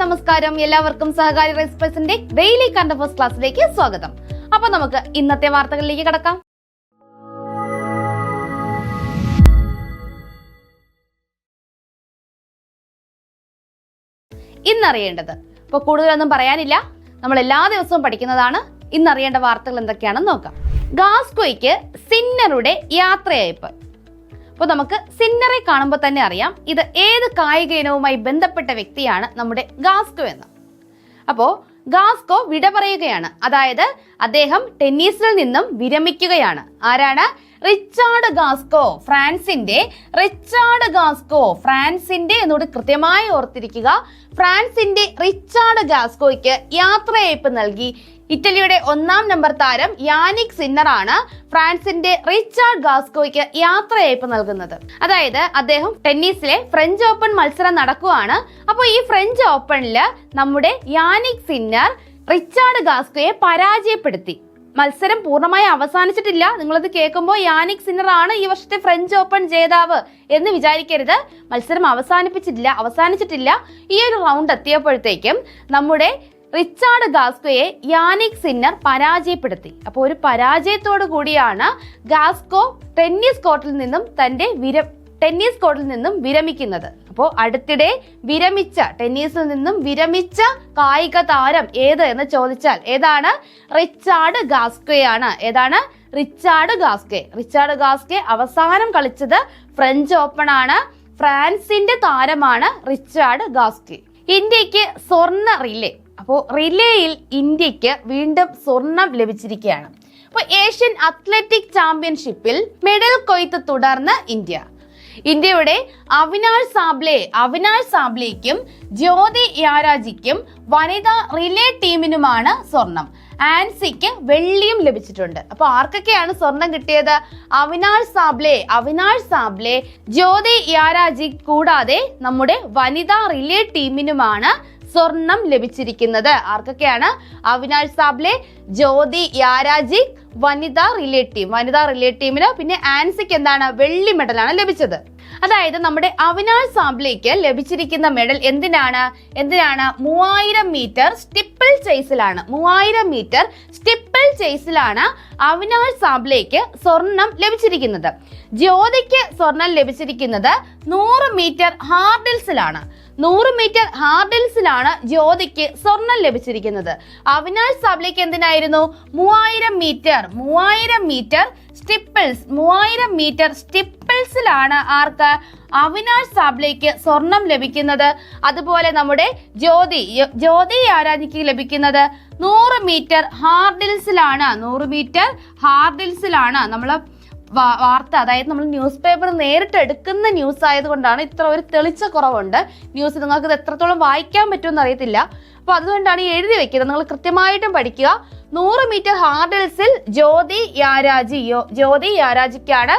നമസ്കാരം. എല്ലാവർക്കും സഹകാരി എക്സ്പ്രസിന്റെ ഡെയിലി കറണ്ട് അഫേഴ്സ് ക്ലാസ്സിലേക്ക് സ്വാഗതം. അപ്പൊ നമുക്ക് ഇന്നത്തെ വാർത്തകളിലേക്ക് കടക്കാം. ഇന്നറിയേണ്ടത്. ഇപ്പൊ കൂടുതലൊന്നും പറയാനില്ല. നമ്മൾ എല്ലാ ദിവസവും പഠിക്കുന്നതാണ്. ഇന്നറിയേണ്ട വാർത്തകൾ എന്തൊക്കെയാണെന്ന് നോക്കാം. ഗാസ്കോയ്ക്ക് സിന്നറുടെ യാത്രയയപ്പ്. അപ്പോൾ നമുക്ക് സിന്നറെ കാണുമ്പോൾ തന്നെ അറിയാം ഇത് ഏത് കായിക ഇനവുമായി ബന്ധപ്പെട്ട വ്യക്തിയാണ് നമ്മുടെ ഗാസ്കോ എന്ന്. അപ്പോൾ ഗാസ്കോ വിട പറയുകയാണ് അതായത് അദ്ദേഹം ടെന്നീസിൽ നിന്നും വിരമിക്കുകയാണ്. ആരാണ്? റിച്ചാർഡ് ഗാസ്കോ ഫ്രാൻസിന്റെ റിച്ചാർഡ് ഗാസ്കോ ഫ്രാൻസിന്റെ എന്നോട് കൃത്യമായി ഓർത്തിരിക്കുക. ഫ്രാൻസിന്റെ റിച്ചാർഡ് ഗാസ്കോയ്ക്ക് യാത്രയയപ്പ് നൽകി. ഇറ്റലിയുടെ ഒന്നാം നമ്പർ താരം യാനിക് സിന്നർ ആണ് ഫ്രാൻസിന്റെ റിച്ചാർഡ് ഗാസ്കോയ്ക്ക് യാത്രയയപ്പ് നൽകുന്നത്. അതായത് അദ്ദേഹം ടെന്നീസിലെ ഫ്രഞ്ച് ഓപ്പൺ മത്സരം നടക്കുവാണ്. അപ്പോൾ ഈ ഫ്രഞ്ച് ഓപ്പണിൽ നമ്മുടെ യാനിക് സിന്നർ റിച്ചാർഡ് ഗാസ്കോയെ പരാജയപ്പെടുത്തി. മത്സരം പൂർണമായി അവസാനിച്ചിട്ടില്ല. നിങ്ങളത് കേൾക്കുമ്പോൾ യാനിക് സിന്നർ ആണ് ഈ വർഷത്തെ ഫ്രഞ്ച് ഓപ്പൺ ജേതാവ് എന്ന് വിചാരിക്കരുത്. മത്സരം അവസാനിപ്പിച്ചിട്ടില്ല അവസാനിച്ചിട്ടില്ല. ഈ ഒരു റൗണ്ട് എത്തിയപ്പോഴത്തേക്കും നമ്മുടെ റിച്ചാർഡ് ഗാസ്കോയെ യാനിക് സിന്നർ പരാജയപ്പെടുത്തി. അപ്പോൾ ഒരു പരാജയത്തോടു കൂടിയാണ് ഗാസ്കോ ടെന്നീസ് കോർട്ടിൽ നിന്നും തന്റെ വിര ടെന്നീസ് കോർട്ടിൽ നിന്നും വിരമിക്കുന്നത്. അപ്പോൾ അടുത്തിടെ വിരമിച്ച ടെന്നീസിൽ നിന്നും വിരമിച്ച കായിക താരം ഏത് എന്ന് ചോദിച്ചാൽ ഏതാണ്? റിച്ചാർഡ് ഗാസ്കോയാണ്. ഏതാണ്? Richard Gasquet. റിച്ചാർഡ് ഗാസ്കെ അവസാനം കളിച്ചത് ഫ്രഞ്ച് ഓപ്പൺ ആണ് ഫ്രാൻസിന്റെ താരമാണ് റിച്ചാർഡ് ഗാസ്കെ. ഇന്ത്യയ്ക്ക് സ്വർണ റിലേ അപ്പോൾ റിലേയിൽ ഇന്ത്യയ്ക്ക് വീണ്ടും സ്വർണം ലഭിച്ചിരിക്കുകയാണ്. അപ്പോൾ ഏഷ്യൻ അത്ലറ്റിക് ചാമ്പ്യൻഷിപ്പിൽ മെഡൽ കൊയ്ത്ത് തുടർന്ന് ഇന്ത്യ. ഇന്ത്യയുടെ അവിനാഷ് സാബ്ലെ അവിനാഷ് സാബ്ലേക്കും ജ്യോതി യാരാജിക്കും വനിതാ റിലേ ടീമിനുമാണ് സ്വർണം. ആൻസിക്ക് വെള്ളിയും ലഭിച്ചിട്ടുണ്ട്. അപ്പൊ ആർക്കൊക്കെയാണ് സ്വർണം കിട്ടിയത്? അവിനാഷ് സാബ്ലെ അവിനാഷ് സാബ്ലെ ജ്യോതി യാരാജി കൂടാതെ നമ്മുടെ വനിതാ റിലേ ടീമിനുമാണ് സ്വർണം ലഭിച്ചിരിക്കുന്നത്. ആർക്കൊക്കെയാണ്? അവിനാഷ് സാബ്ലെ ജ്യോതി യാരാജി വനിതാ റിലേ ടീം. വനിതാ റിലേ ടീമിന് പിന്നെ ആൻസിക്ക് എന്താണ്? വെള്ളി മെഡലാണ് ലഭിച്ചത്. അതായത് നമ്മുടെ അവിനാഷ് സാബ്ലേക്ക് ലഭിച്ചിരിക്കുന്ന മെഡൽ എന്തിനാണ്? എന്തിനാണ്? മൂവായിരം മീറ്റർ സ്റ്റിപ്പിൾ ചേസിലാണ്. മൂവായിരം മീറ്റർ സ്റ്റിപ്പിൾ ചേസിലാണ് അവിനാഷ് സാബ്ലേക്ക് സ്വർണം ലഭിച്ചിരിക്കുന്നത്. ജ്യോതിക്ക് സ്വർണം ലഭിച്ചിരിക്കുന്നത് നൂറ് മീറ്റർ ഹാർഡിൽസിലാണ്. നൂറ് മീറ്റർ ഹാർഡിൽസിലാണ് ജ്യോതിക്ക് സ്വർണം ലഭിച്ചിരിക്കുന്നത്. അവിനാഷ് സബ്ലിക്ക് എന്തിനായിരുന്നു? മൂവായിരം മീറ്റർ മൂവായിരം മീറ്റർ സ്റ്റിപ്പിൾസ് മൂവായിരം മീറ്റർ സ്റ്റിപ്പിൾസിലാണ് ആർക്ക് അവിനാഷ് സാബ്ലേക്ക് സ്വർണം ലഭിക്കുന്നത്. അതുപോലെ നമ്മുടെ ജ്യോതി ജ്യോതി ആരാധിക്ക് ലഭിക്കുന്നത്? നൂറ് മീറ്റർ ഹാർഡിൽസിലാണ് നൂറ് മീറ്റർ ഹാർഡിൽസിലാണ് നമ്മൾ വാർത്ത അതായത് നമ്മൾ ന്യൂസ് പേപ്പർ നേരിട്ട് എടുക്കുന്ന ന്യൂസ് ആയതുകൊണ്ടാണ് ഇത്ര ഒരു തെളിച്ച കുറവുണ്ട്. ന്യൂസ് നിങ്ങൾക്ക് ഇത് എത്രത്തോളം വായിക്കാൻ പറ്റുമെന്ന് അറിയത്തില്ല. അപ്പോൾ അതുകൊണ്ടാണ് എഴുതി വെക്കുന്നത്. നിങ്ങൾ കൃത്യമായിട്ടും പഠിക്കുക. നൂറ് മീറ്റർ ഹാർഡിൽസിൽ ജ്യോതി യാരാജി ജ്യോതി യാരാജിക്കാണ്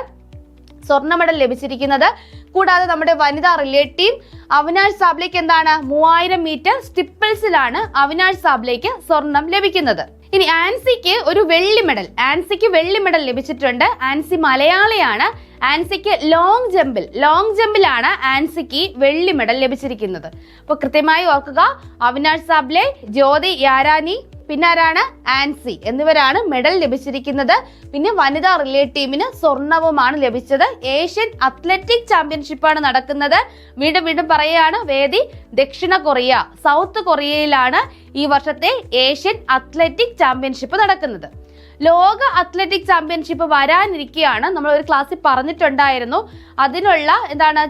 സ്വർണ മെഡൽ ലഭിച്ചിരിക്കുന്നത്. കൂടാതെ നമ്മുടെ വനിതാ റിലേ ടീം അവിനാഷ് സാബ്ലേക്ക് എന്താണ്? മൂവായിരം മീറ്റർ സ്റ്റിപ്പിൾസിലാണ് അവിനാഷ് സാബ്ലേക്ക് സ്വർണം ലഭിക്കുന്നത്. ഇനി ആൻസിക്ക് ഒരു വെള്ളി മെഡൽ. ആൻസിക്ക് വെള്ളി മെഡൽ ലഭിച്ചിട്ടുണ്ട്. ആൻസി മലയാളിയാണ്. ആൻസിക്ക് ലോങ് ജമ്പിൽ ലോങ് ജമ്പിലാണ് ആൻസിക്ക് വെള്ളി മെഡൽ ലഭിച്ചിരിക്കുന്നത്. അപ്പോൾ കൃത്യമായി ഓർക്കുക അവിനാഷ് സാബ്ലെ ജ്യോതി യാരാനി പിന്നെ ആരാണ് ആൻസി. എന്നിവരാണ് മെഡൽ ലഭിച്ചിരിക്കുന്നത്. പിന്നെ വനിതാ റിലേ ടീമിന് സ്വർണവുമാണ് ലഭിച്ചത്. ഏഷ്യൻ അത്ലറ്റിക് ചാമ്പ്യൻഷിപ്പാണ് നടക്കുന്നത്. വീണ്ടും വീണ്ടും പറയുകയാണ് വേദി ദക്ഷിണ കൊറിയ സൗത്ത് കൊറിയയിലാണ് ഈ വർഷത്തെ ഏഷ്യൻ അത്ലറ്റിക് ചാമ്പ്യൻഷിപ്പ് നടക്കുന്നത്. ലോക അത്ലറ്റിക് ചാമ്പ്യൻഷിപ്പ് വരാനിരിക്കുകയാണ് നമ്മൾ ഒരു ക്ലാസ്സിൽ പറഞ്ഞിട്ടുണ്ടായിരുന്നു. അതിനുള്ള എന്താണ്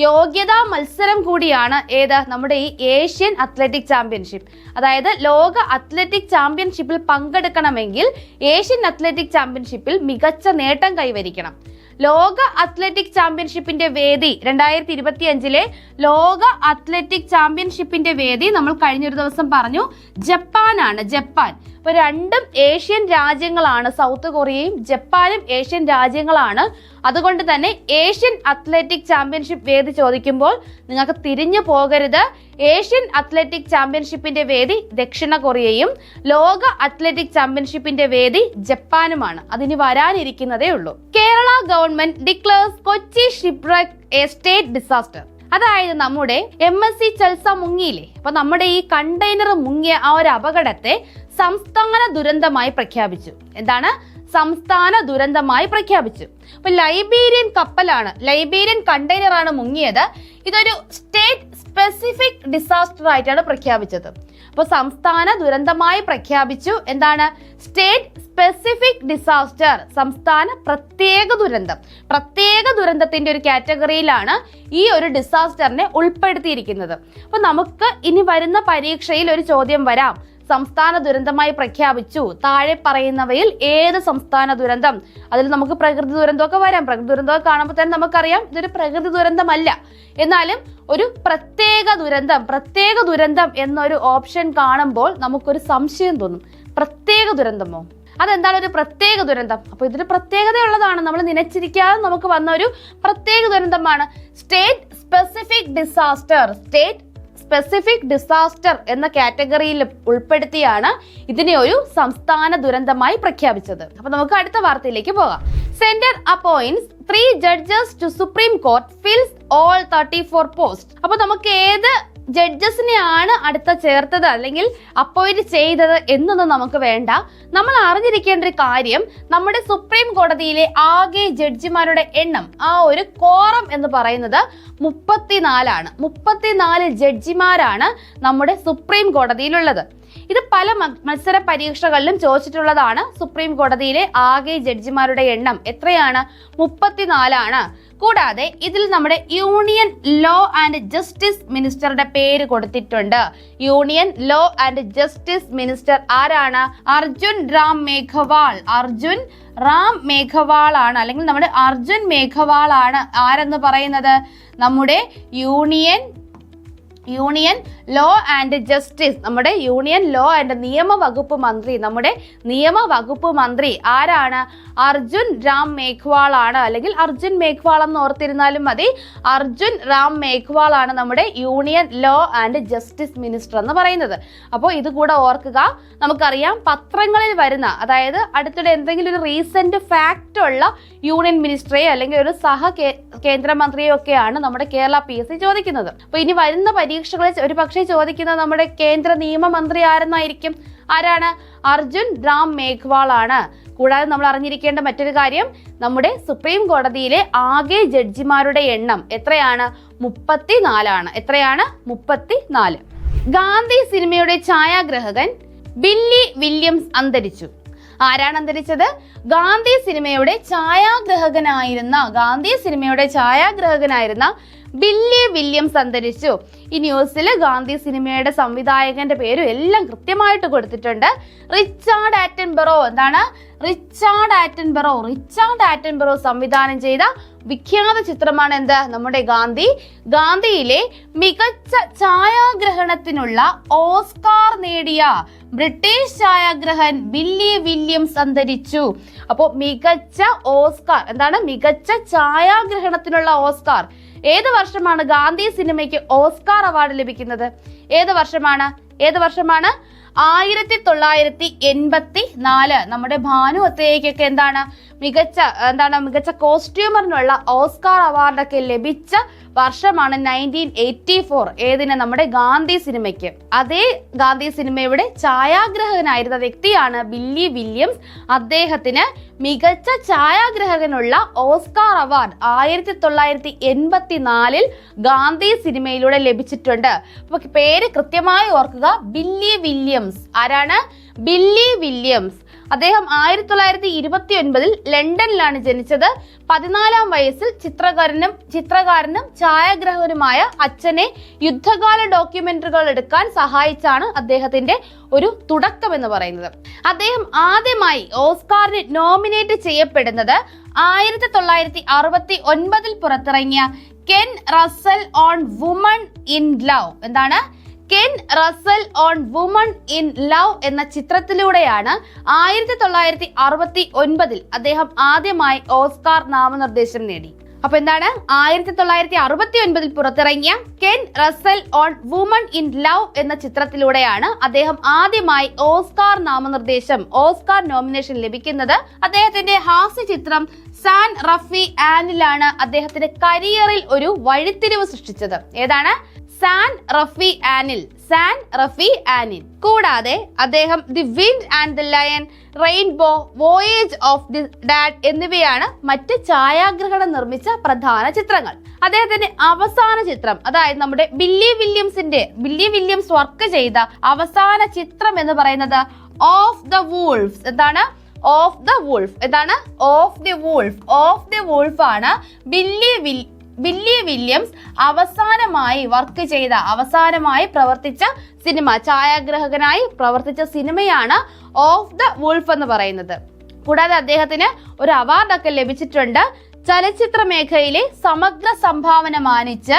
യോഗ്യതാ മത്സരം കൂടിയാണ് ഏത്? നമ്മുടെ ഈ ഏഷ്യൻ അത്ലറ്റിക് ചാമ്പ്യൻഷിപ്പ്. അതായത് ലോക അത്ലറ്റിക് ചാമ്പ്യൻഷിപ്പിൽ പങ്കെടുക്കണമെങ്കിൽ ഏഷ്യൻ അത്ലറ്റിക് ചാമ്പ്യൻഷിപ്പിൽ മികച്ച നേട്ടം കൈവരിക്കണം. ലോക അത്ലറ്റിക് ചാമ്പ്യൻഷിപ്പിന്റെ വേദി രണ്ടായിരത്തി ഇരുപത്തി അഞ്ചിലെ ലോക അത്ലറ്റിക് ചാമ്പ്യൻഷിപ്പിന്റെ വേദി നമ്മൾ കഴിഞ്ഞൊരു ദിവസം പറഞ്ഞു. ജപ്പാനാണ് ജപ്പാൻ. ഇപ്പൊ രണ്ടും ഏഷ്യൻ രാജ്യങ്ങളാണ്. സൗത്ത് കൊറിയയും ജപ്പാനും ഏഷ്യൻ രാജ്യങ്ങളാണ്. അതുകൊണ്ട് തന്നെ ഏഷ്യൻ അത്ലറ്റിക് ചാമ്പ്യൻഷിപ്പ് വേദി ചോദിക്കുമ്പോൾ നിങ്ങൾക്ക് തിരിഞ്ഞു പോകരുത്. ഏഷ്യൻ അത്ലറ്റിക് ചാമ്പ്യൻഷിപ്പിന്റെ വേദി ദക്ഷിണ കൊറിയയും ലോക അത്ലറ്റിക് ചാമ്പ്യൻഷിപ്പിന്റെ വേദി ജപ്പാനുമാണ്. അതിന് വരാനിരിക്കുന്നതേ ഉള്ളൂ. Kerala government declares Kochi shipwreck a state disaster. അതായത് നമ്മുടെ എം എസ് സി ചൽസ മുങ്ങിയില്ലേ? അപ്പൊ നമ്മുടെ ഈ കണ്ടെയ്നർ മുങ്ങിയ ആ ഒരു അപകടത്തെ സംസ്ഥാന ദുരന്തമായി പ്രഖ്യാപിച്ചു. എന്താണ്? സംസ്ഥാന ദുരന്തമായി പ്രഖ്യാപിച്ചു. അപ്പൊ ലൈബീരിയൻ കപ്പലാണ് ലൈബീരിയൻ കണ്ടെയ്നർ ആണ് മുങ്ങിയത്. ഇതൊരു സ്റ്റേറ്റ് സ്പെസിഫിക് ഡിസാസ്റ്റർ ആയിട്ടാണ് പ്രഖ്യാപിച്ചത്. അപ്പോൾ സംസ്ഥാന ദുരന്തമായി പ്രഖ്യാപിച്ചു. എന്താണ്? സ്റ്റേറ്റ് സ്പെസിഫിക് ഡിസാസ്റ്റർ സംസ്ഥാന പ്രത്യേക ദുരന്തം. പ്രത്യേക ദുരന്തത്തിന്റെ ഒരു കാറ്റഗറിയിലാണ് ഈ ഒരു ഡിസാസ്റ്ററിനെ ഉൾപ്പെടുത്തിയിരിക്കുന്നത്. അപ്പോൾ നമുക്ക് ഇനി വരുന്ന പരീക്ഷയിൽ ഒരു ചോദ്യം വരാം. സംസ്ഥാന ദുരന്തമായി പ്രഖ്യാപിച്ചു. താഴെ പറയുന്നവയിൽ ഏത് സംസ്ഥാന ദുരന്തം? അതിൽ നമുക്ക് പ്രകൃതി ദുരന്തമൊക്കെ വരാം. പ്രകൃതി ദുരന്തമൊക്കെ കാണുമ്പോൾ തന്നെ നമുക്കറിയാം ഇതൊരു പ്രകൃതി ദുരന്തമല്ല. എന്നാലും ഒരു പ്രത്യേക ദുരന്തം പ്രത്യേക ദുരന്തം എന്നൊരു ഓപ്ഷൻ കാണുമ്പോൾ നമുക്കൊരു സംശയം തോന്നും. പ്രത്യേക ദുരന്തമോ? അതെന്താണ് ഒരു പ്രത്യേക ദുരന്തം? അപ്പോൾ ഇതൊരു പ്രത്യേകതയുള്ളതാണ്. നമ്മൾ നനച്ചിരിക്കാതെ നമുക്ക് വന്ന ഒരു പ്രത്യേക ദുരന്തമാണ്. State specific disaster state specific disaster എന്ന കാറ്റഗറിയിൽ ഉൾപ്പെടുത്തിയാണ് ഇതിനെ ഒരു സംസ്ഥാന ദുരന്തമായി പ്രഖ്യാപിച്ചത്. അപ്പൊ നമുക്ക് അടുത്ത വാർത്തയിലേക്ക് പോകാം. Centre appoints three judges to Supreme Court fills all thirty four post അപ്പൊ നമുക്ക് ഏത് ജഡ്ജസിനെയാണ് അടുത്ത ചേർത്തത് അല്ലെങ്കിൽ അപ്പോയിന്റ് ചെയ്തത് എന്നൊന്നും നമുക്ക് വേണ്ട. നമ്മൾ അറിഞ്ഞിരിക്കേണ്ട ഒരു കാര്യം നമ്മുടെ സുപ്രീം കോടതിയിലെ ആകെ ജഡ്ജിമാരുടെ എണ്ണം ആ ഒരു കോറം എന്ന് പറയുന്നത് മുപ്പത്തിനാലാണ്. മുപ്പത്തിനാല് ജഡ്ജിമാരാണ് നമ്മുടെ സുപ്രീം കോടതിയിലുള്ളത്. ഇത് പല മത്സര പരീക്ഷകളിലും ചോദിച്ചിട്ടുള്ളതാണ് സുപ്രീം കോടതിയിലെ ആകെ ജഡ്ജിമാരുടെ എണ്ണം എത്രയാണ്? മുപ്പത്തിനാലാണ്. കൂടാതെ ഇതിൽ നമ്മുടെ യൂണിയൻ ലോ ആൻഡ് ജസ്റ്റിസ് മിനിസ്റ്ററുടെ പേര് കൊടുത്തിട്ടുണ്ട്. Union law and justice minister ആരാണ്? അർജുൻ റാം മേഘവാൾ. അർജുൻ റാം മേഘവാൾ ആണ്. അല്ലെങ്കിൽ നമ്മുടെ അർജുൻ മേഘവാൾ ആണ്. ആരെന്ന് പറയുന്നത്? നമ്മുടെ union union law and justice നമ്മുടെ യൂണിയൻ ലോ ആൻഡ് നിയമ വകുപ്പ് മന്ത്രി നമ്മുടെ നിയമ വകുപ്പ് മന്ത്രി ആരാണ്? അർജുൻ രാം മേഘ്വാൾ ആണ് അല്ലെങ്കിൽ അർജുൻ മേഘ്വാൾ എന്ന് ഓർത്തിരുന്നാലും മതി. അർജുൻ റാം മേഘ്വാൾ ആണ് നമ്മുടെ union law and justice minister എന്ന് പറയുന്നത്. അപ്പോൾ ഇത് കൂടെ ഓർക്കുക. നമുക്കറിയാം പത്രങ്ങളിൽ വരുന്ന അതായത് അടുത്തിടെ എന്തെങ്കിലും ഒരു റീസെന്റ് ഫാക്റ്റ് ഉള്ള യൂണിയൻ മിനിസ്റ്ററെയോ അല്ലെങ്കിൽ ഒരു സഹ കേന്ദ്രമന്ത്രിയോ ഒക്കെയാണ് നമ്മുടെ കേരള പി എസ് സി ചോദിക്കുന്നത്. അപ്പോൾ ഇനി വരുന്ന പരീക്ഷകളിൽ ഒരു പക്ഷേ ചോദിക്കുന്ന നമ്മുടെ കേന്ദ്ര നിയമമന്ത്രി ആരെന്നായിരിക്കും? ആരാണ്? അർജുൻ രാം മേഘ്വാൾ ആണ് കൂടാതെ നമ്മൾ അറിഞ്ഞിരിക്കേണ്ട മറ്റൊരു കാര്യം നമ്മുടെ സുപ്രീം കോടതിയിലെ ആകെ ജഡ്ജിമാരുടെ എണ്ണം എത്രയാണ്? മുപ്പത്തി നാലാണ് എത്രയാണ്? മുപ്പത്തി നാല് ഗാന്ധി സിനിമയുടെ ഛായാഗ്രഹകൻ ബില്ലി വില്യംസ് അന്തരിച്ചു. ആരാണ് അന്തരിച്ചത്? ഗാന്ധി സിനിമയുടെ ഛായാഗ്രഹകനായിരുന്ന ഗാന്ധി സിനിമയുടെ ഛായാഗ്രഹകനായിരുന്ന ബില്ലി വില്യംസ് അന്തരിച്ചു. ഈ ന്യൂസിൽ ഗാന്ധി സിനിമയുടെ സംവിധായകന്റെ പേരും എല്ലാം കൃത്യമായിട്ട് കൊടുത്തിട്ടുണ്ട്. റിച്ചാർഡ് ആറ്റൻബറോ എന്താണ്? റിച്ചാർഡ് ആറ്റൻബറോ റിച്ചാർഡ് ആറ്റൻബറോ സംവിധാനം ചെയ്ത വിഖ്യാത ചിത്രമാണ് എന്ത്? നമ്മുടെ ഗാന്ധി. ഗാന്ധിയിലെ മികച്ച ഛായാഗ്രഹണത്തിനുള്ള ഓസ്കാർ നേടിയ ബ്രിട്ടീഷ് ഛായാഗ്രഹൻ ബില്ലി വില്യംസ് അന്തരിച്ചു. അപ്പോൾ മികച്ച ഓസ്കാർ എന്താണ്? മികച്ച ഛായാഗ്രഹണത്തിനുള്ള ഓസ്കാർ. ഏത് വർഷമാണ് ഗാന്ധി സിനിമയ്ക്ക് ഓസ്കാർ അവാർഡ് ലഭിക്കുന്നത്? ഏത് വർഷമാണ്? ഏത് വർഷമാണ്? ആയിരത്തി തൊള്ളായിരത്തി എൺപത്തി നാല് നമ്മുടെ ഭാനു അത്തേക്കൊക്കെ എന്താണ്? മികച്ച എന്താണ് മികച്ച കോസ്റ്റ്യൂമറിനുള്ള ഓസ്കാർ അവാർഡൊക്കെ ലഭിച്ച വർഷമാണ് നയന്റീൻ എയ്റ്റി ഫോർ. ഏതിന്? നമ്മുടെ ഗാന്ധി സിനിമയ്ക്ക്. അതേ ഗാന്ധി സിനിമയുടെ ഛായാഗ്രഹകനായിരുന്ന വ്യക്തിയാണ് ബില്ലി വില്യംസ്. അദ്ദേഹത്തിന് മികച്ച ഛായാഗ്രഹകനുള്ള ഓസ്കാർ അവാർഡ് ആയിരത്തി തൊള്ളായിരത്തി എൺപത്തി നാലിൽ ഗാന്ധി സിനിമയിലൂടെ ലഭിച്ചിട്ടുണ്ട്. അപ്പൊ പേര് കൃത്യമായി ഓർക്കുക. Billy Williams. ആരാണ്? Billy Williams. അദ്ദേഹം ആയിരത്തി തൊള്ളായിരത്തി ഇരുപത്തി ഒൻപതിൽ ലണ്ടനിലാണ് ജനിച്ചത്. പതിനാലാം വയസ്സിൽ ചിത്രകാരനും ചിത്രകാരനും ഛായാഗ്രഹകനുമായ അച്ഛനെ യുദ്ധകാല ഡോക്യുമെന്ററികൾ എടുക്കാൻ സഹായിച്ചാണ് അദ്ദേഹത്തിന്റെ ഒരു തുടക്കം എന്ന് പറയുന്നത്. അദ്ദേഹം ആദ്യമായി ഓസ്കാറിന് നോമിനേറ്റ് ചെയ്യപ്പെടുന്നത് ആയിരത്തി തൊള്ളായിരത്തി അറുപത്തി ഒൻപതിൽ പുറത്തിറങ്ങിയ Ken Russell on woman in love. എന്താണ്? Ken Russell on woman in love എന്ന ചിത്രത്തിലൂടെയാണ് ആയിരത്തി തൊള്ളായിരത്തി അറുപത്തി ഒൻപതിൽ അദ്ദേഹം ആദ്യമായി ഓസ്കാർ നാമനിർദ്ദേശം നേടി. അപ്പൊ എന്താണ്? ആയിരത്തി തൊള്ളായിരത്തി അറുപത്തി ഒൻപതിൽ പുറത്തിറങ്ങിയ Ken Russell on woman in love എന്ന ചിത്രത്തിലൂടെയാണ് അദ്ദേഹം ആദ്യമായി ഓസ്കാർ നാമനിർദ്ദേശം ഓസ്കാർ നോമിനേഷൻ ലഭിക്കുന്നത്. അദ്ദേഹത്തിന്റെ ഹാസ്യ ചിത്രം സാൻ റഫി ആനിലാണ് അദ്ദേഹത്തിന്റെ കരിയറിൽ ഒരു വഴിത്തിരിവ് സൃഷ്ടിച്ചത്. ഏതാണ്? സാൻ റഫി ആനിൽ സാൻ റഫി ആനിൽ. കൂടാതെ അദ്ദേഹം the wind and the lion rainbow voyage of the dad എന്നിവയാണ് മറ്റ് ഛായാഗ്രഹണം നിർമ്മിച്ച പ്രധാന ചിത്രങ്ങൾ. അദ്ദേഹത്തിന്റെ അവസാന ചിത്രം അതായത് നമ്മുടെ ബില്ലി വില്യംസിന്റെ ബില്ലി വില്യംസ് വർക്ക് ചെയ്ത അവസാന ചിത്രം എന്ന് പറയുന്നത് ഓഫ് ദ വൂൾഫ്സ്. എന്താണ്? Of the wolf. എന്താണ്? Of the wolf. Of the wolf ആണ് ബില്ലി ബില്ലി വില്യംസ് അവസാനമായി വർക്ക് ചെയ്ത അവസാനമായി പ്രവർത്തിച്ച സിനിമ ഛായാഗ്രഹകനായി പ്രവർത്തിച്ച സിനിമയാണ് ഓഫ് ദ വുൾഫ് എന്ന് പറയുന്നത്. കൂടാതെ അദ്ദേഹത്തിന് ഒരു അവാർഡൊക്കെ ലഭിച്ചിട്ടുണ്ട്. ചലച്ചിത്ര മേഖലയിലെ സമഗ്ര സംഭാവന മാനിച്ച്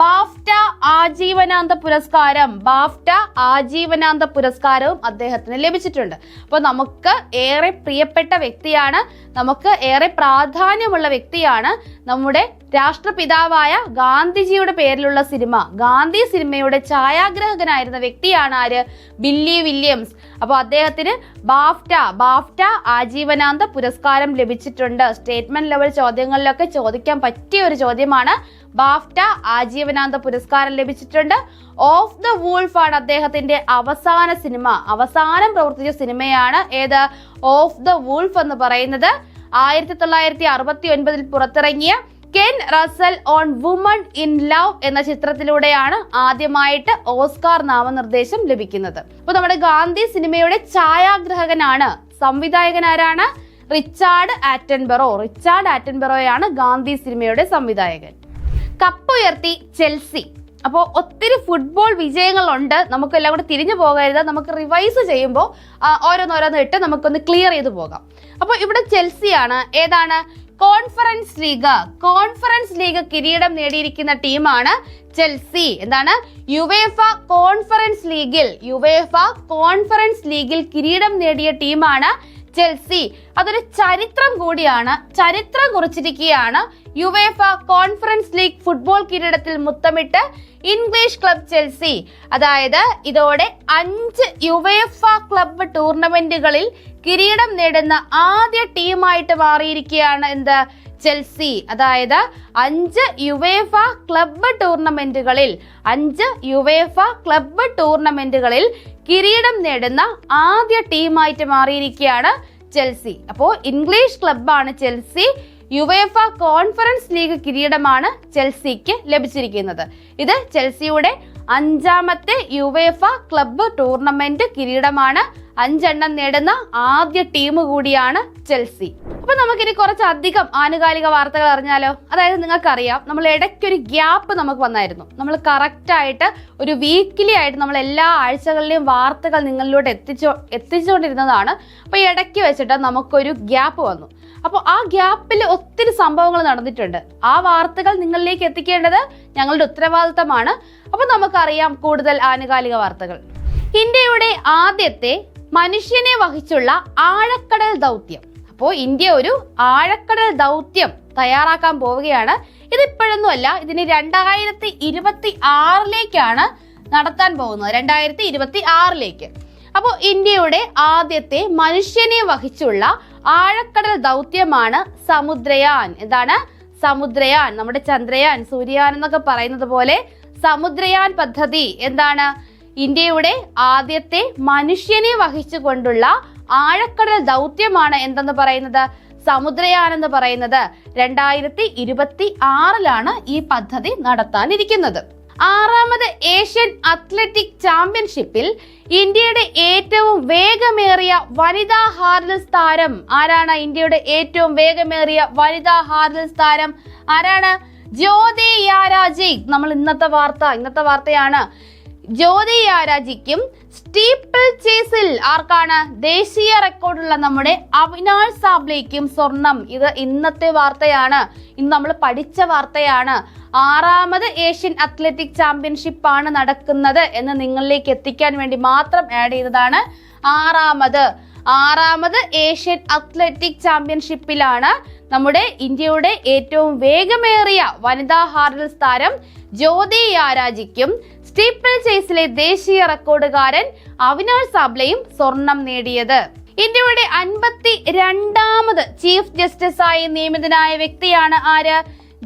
ബാഫ്റ്റ ആജീവനാന്ത പുരസ്കാരം ബാഫ്റ്റ ആജീവനാന്ത പുരസ്കാരവും അദ്ദേഹത്തിന് ലഭിച്ചിട്ടുണ്ട്. അപ്പോൾ നമുക്ക് ഏറെ പ്രിയപ്പെട്ട വ്യക്തിയാണ് നമുക്ക് ഏറെ പ്രാധാന്യമുള്ള വ്യക്തിയാണ് നമ്മുടെ രാഷ്ട്രപിതാവായ ഗാന്ധിജിയുടെ പേരിലുള്ള സിനിമ. ഗാന്ധി സിനിമയുടെ ഛായാഗ്രഹകനായിരുന്ന വ്യക്തിയാണ് ആര്? Billy Williams. അപ്പോൾ അദ്ദേഹത്തിന് ബാഫ്റ്റ ബാഫ്റ്റ ആജീവനാന്ത പുരസ്കാരം ലഭിച്ചിട്ടുണ്ട്. സ്റ്റേറ്റ്മെന്റ് ലെവൽ ചോദ്യങ്ങളിലൊക്കെ ചോദിക്കാൻ പറ്റിയ ഒരു ചോദ്യമാണ് ബാഫ്റ്റ ആജീവനാന്ത പുരസ്കാരം ലഭിച്ചിട്ടുണ്ട്. ഓഫ് ദ വൂൾഫ് ആണ് അദ്ദേഹത്തിന്റെ അവസാന സിനിമ. അവസാനം പ്രവർത്തിച്ച സിനിമയാണ് ഏത്? ഓഫ് ദ വൂൾഫ് എന്ന് പറയുന്നത്. ആയിരത്തി തൊള്ളായിരത്തി അറുപത്തി ഒൻപതിൽ പുറത്തിറങ്ങിയ Ken Russell on woman in love എന്ന ചിത്രത്തിലൂടെയാണ് ആദ്യമായിട്ട് ഓസ്കാർ നാമനിർദ്ദേശം ലഭിക്കുന്നത്. അപ്പൊ നമ്മുടെ ഗാന്ധി സിനിമയുടെ ഛായാഗ്രഹകനാണ് സംവിധായകൻ ആരാണ്? Richard Attenborough. റിച്ചാർഡ് ആറ്റൻബറോയാണ് ഗാന്ധി സിനിമയുടെ സംവിധായകൻ. കപ്പുയർത്തി ചെൽസി. അപ്പോൾ ഒത്തിരി ഫുട്ബോൾ വിജയങ്ങളുണ്ട്. നമുക്ക് എല്ലാം കൂടെ തിരിഞ്ഞു പോകരുത്. നമുക്ക് റിവൈസ് ചെയ്യുമ്പോൾ ഓരോന്നോരോന്ന് ഇട്ട് നമുക്കൊന്ന് ക്ലിയർ ചെയ്ത് പോകാം. അപ്പോൾ ഇവിടെ ചെൽസിയാണ്. ഏതാണ്? Conference league. കോൺഫറൻസ് ലീഗ് കിരീടം നേടിയിരിക്കുന്ന ടീമാണ് ചെൽസി. എന്താണ്? യുവേഫ കോൺഫറൻസ് ലീഗിൽ യുവേഫ കോൺഫറൻസ് ലീഗിൽ കിരീടം നേടിയ ടീമാണ് ചെൽസി. അതൊരു ചരിത്രം കൂടിയാണ്. ചരിത്രം കുറിച്ചിരിക്കുകയാണ് യുവേഫ കോൺഫറൻസ് ലീഗ് ഫുട്ബോൾ കിരീടത്തിൽ മുത്തമിട്ട് ഇംഗ്ലീഷ് ക്ലബ് ചെൽസി അതായത് ഇതോടെ അഞ്ച് യുവേഫ ക്ലബ് ടൂർണമെന്റുകളിൽ കിരീടം നേടുന്ന ആദ്യ ടീമായിട്ട് മാറിയിരിക്കുകയാണ് എന്ത്? ചെൽസി അതായത് അഞ്ച് യുവേഫ ക്ലബ് ടൂർണമെന്റുകളിൽ അഞ്ച് യുവേഫ ക്ലബ് ടൂർണമെന്റുകളിൽ കിരീടം നേടുന്ന ആദ്യ ടീമായിട്ട് മാറിയിരിക്കുകയാണ് ചെൽസി അപ്പോൾ ഇംഗ്ലീഷ് ക്ലബ്ബാണ് ചെൽസി യുവേഫ കോൺഫറൻസ് ലീഗ് കിരീടമാണ് ചെൽസിക്ക് ലഭിച്ചിരിക്കുന്നത്. ഇത് ചെൽസിയുടെ അഞ്ചാമത്തെ യുവേഫ ക്ലബ്ബ് ടൂർണമെന്റ് കിരീടമാണ്. അഞ്ചെണ്ണം നേടുന്ന ആദ്യ ടീം കൂടിയാണ് ചെൽസി. അപ്പൊ നമുക്കിനി കുറച്ചധികം ആനുകാലിക വാർത്തകൾ അറിഞ്ഞാലോ? അതായത് നിങ്ങൾക്കറിയാം നമ്മൾ ഇടയ്ക്കൊരു ഗ്യാപ്പ് നമുക്ക് വന്നായിരുന്നു. നമ്മൾ കറക്റ്റായിട്ട് ഒരു വീക്കിലി ആയിട്ട് നമ്മൾ എല്ലാ ആഴ്ചകളിലെയും വാർത്തകൾ നിങ്ങളിലൂടെ എത്തിച്ചോ എത്തിച്ചുകൊണ്ടിരുന്നതാണ്. അപ്പൊ ഇടയ്ക്ക് വെച്ചിട്ട് നമുക്കൊരു ഗ്യാപ്പ് വന്നു. അപ്പോൾ ആ ഗ്യാപ്പിൽ ഒത്തിരി സംഭവങ്ങൾ നടന്നിട്ടുണ്ട്. ആ വാർത്തകൾ നിങ്ങളിലേക്ക് എത്തിക്കേണ്ടത് ഞങ്ങളുടെ ഉത്തരവാദിത്തമാണ്. അപ്പോൾ നമുക്കറിയാം കൂടുതൽ ആനുകാലിക വാർത്തകൾ. ഇന്ത്യയുടെ ആദ്യത്തെ മനുഷ്യനെ വഹിച്ചുള്ള ആഴക്കടൽ ദൗത്യം. അപ്പോൾ ഇന്ത്യ ഒരു ആഴക്കടൽ ദൗത്യം തയ്യാറാക്കാൻ പോവുകയാണ്. ഇതിപ്പോഴൊന്നുമല്ല ഇതിന് രണ്ടായിരത്തി ഇരുപത്തി ആറിലേക്കാണ് നടത്താൻ പോകുന്നത്. രണ്ടായിരത്തി ഇരുപത്തി ആറിലേക്ക് അപ്പോൾ ഇന്ത്യയുടെ ആദ്യത്തെ മനുഷ്യനെ വഹിച്ചുള്ള ആഴക്കടൽ ദൗത്യമാണ് സമുദ്രയാൻ. എന്താണ്? സമുദ്രയാൻ. നമ്മുടെ ചന്ദ്രയാൻ സൂര്യാൻ എന്നൊക്കെ പറയുന്നത് പോലെ സമുദ്രയാൻ പദ്ധതി എന്താണ്? ഇന്ത്യയുടെ ആദ്യത്തെ മനുഷ്യനെ വഹിച്ചുകൊണ്ടുള്ള ആഴക്കടൽ ദൗത്യമാണ് എന്തെന്ന് പറയുന്നത്? സമുദ്രയാൻ എന്ന് പറയുന്നത് രണ്ടായിരത്തി ഇരുപത്തി ആറിലാണ് ഈ പദ്ധതി നടത്താനിരിക്കുന്നത്. ആറാമത് ഏഷ്യൻ അത്ലറ്റിക് ചാമ്പ്യൻഷിപ്പിൽ ഇന്ത്യയുടെ ഏറ്റവും വേഗമേറിയ വനിതാ ഹാർഡിൽസ് താരം ആരാണ്? ഇന്ത്യയുടെ ഏറ്റവും വേഗമേറിയ വനിതാ ഹാർഡിൽസ് താരം ആരാണ്? ജ്യോതി യാരാജി നമ്മൾ ഇന്നത്തെ വാർത്ത ഇന്നത്തെ വാർത്തയാണ്. ജ്യോതി യാരാജിക്കും സ്റ്റീപ്പിൾ ചേസിൽ ആർക്കാണ് ദേശീയ റെക്കോർഡുള്ള നമ്മുടെ അവിനാൾ സാബ്ലേക്കും സ്വർണം. ഇത് ഇന്നത്തെ വാർത്തയാണ്. ഇന്ന് നമ്മൾ പഠിച്ച വാർത്തയാണ്. ആറാമത് ഏഷ്യൻ അത്ലറ്റിക് ചാമ്പ്യൻഷിപ്പ് ആണ് നടക്കുന്നത് എന്ന് നിങ്ങളിലേക്ക് എത്തിക്കാൻ വേണ്ടി മാത്രം ആഡ് ചെയ്തതാണ് ആറാമത്. ആറാമത് ഏഷ്യൻ അത്ലറ്റിക് ചാമ്പ്യൻഷിപ്പിലാണ് നമ്മുടെ ഇന്ത്യയുടെ ഏറ്റവും വേഗമേറിയ വനിതാ ഹാർഡിൽസ് താരം ജ്യോതി യാരാജിക്കും സ്റ്റീപ്പിൾ ചേസിലെ ദേശീയ റെക്കോർഡുകാരൻ അവിനാഷ് സാബ്ലയും സ്വർണം നേടിയത്. ഇന്ത്യയുടെ അൻപത്തി രണ്ടാമത് ചീഫ് ജസ്റ്റിസായി നിയമിതനായ വ്യക്തിയാണ് ആര്?